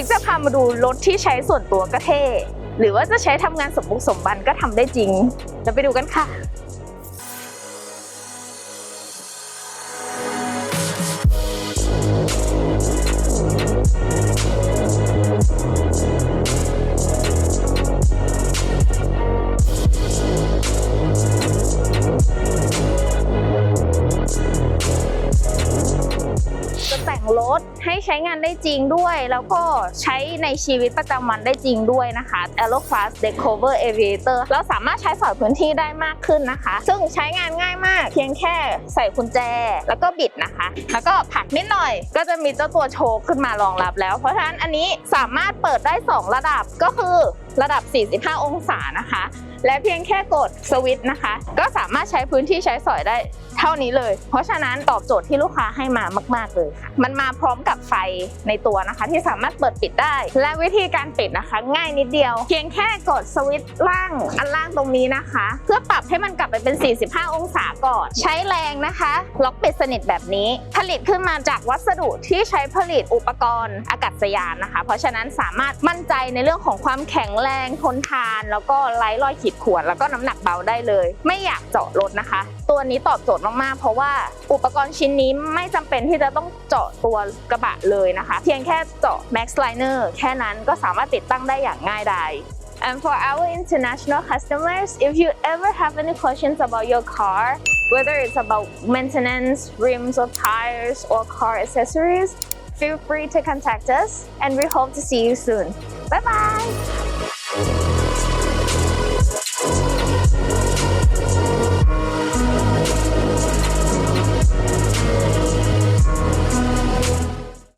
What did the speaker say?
ฟิกจะพามาดูรถที่ใช้ส่วนตัวก็เท่ หรือว่าจะใช้ทำงานสมบุกสมบันก็ทำได้จริง เราไปดูกันค่ะ รถ ให้ใช้งานได้จริงด้วย แล้วก็ใช้ในชีวิตประจำวันได้จริงด้วยนะคะ Aero Class Decover Aviator เราสามารถใช้สอยพื้นที่ได้มากขึ้นนะคะ ซึ่งใช้งานง่ายมาก เพียงแค่ใส่กุญแจ แล้วก็บิดนะคะ แล้วก็ผลักนิดหน่อย ก็จะมีเจ้าตัวโชว์ขึ้นมารองรับแล้ว เพราะฉะนั้นอันนี้สามารถเปิดได้ 2 ระดับก็คือระดับ 45 องศานะคะ และเพียงแค่กดสวิตช์นะคะ ก็สามารถใช้พื้นที่ใช้สอยได้เท่านี้เลย เพราะฉะนั้นตอบโจทย์ที่ลูกค้าให้มามากๆเลยค่ะ มันมาพร้อมกับไฟในตัวนะคะ ที่สามารถเปิดปิดได้ และวิธีการปิดนะคะ ง่ายนิดเดียว เพียงแค่กดสวิตช์ล่างอันล่างตรงนี้นะคะ เพื่อปรับให้มันกลับไปเป็น 45 องศาก่อน ใช้แรงนะคะ ล็อกปิดสนิทแบบนี้ ผลิตขึ้นมาจากวัสดุที่ใช้ผลิตอุปกรณ์อากาศยานนะคะ เพราะฉะนั้นสามารถมั่นใจในเรื่องของความแข็งแรงทนทาน แล้วก็ไร้รอยขีดข่วนแล้วก็น้ำหนักเบาได้เลย ไม่อยากเจาะรถนะคะ ตัวนี้ตอบโจทย์มากๆ เพราะว่าอุปกรณ์ชิ้นนี้ไม่จำเป็นที่จะต้องเจาะตัวกระบะเลยนะคะ เพียงแค่เจาะ Max Liner แค่นั้นก็สามารถติดตั้งได้อย่างง่ายดาย And for our international customers, if you ever have any questions about your car, whether it's about maintenance, rims or tires, or car accessories, feel free to contact us and we hope to see you soon. Bye bye!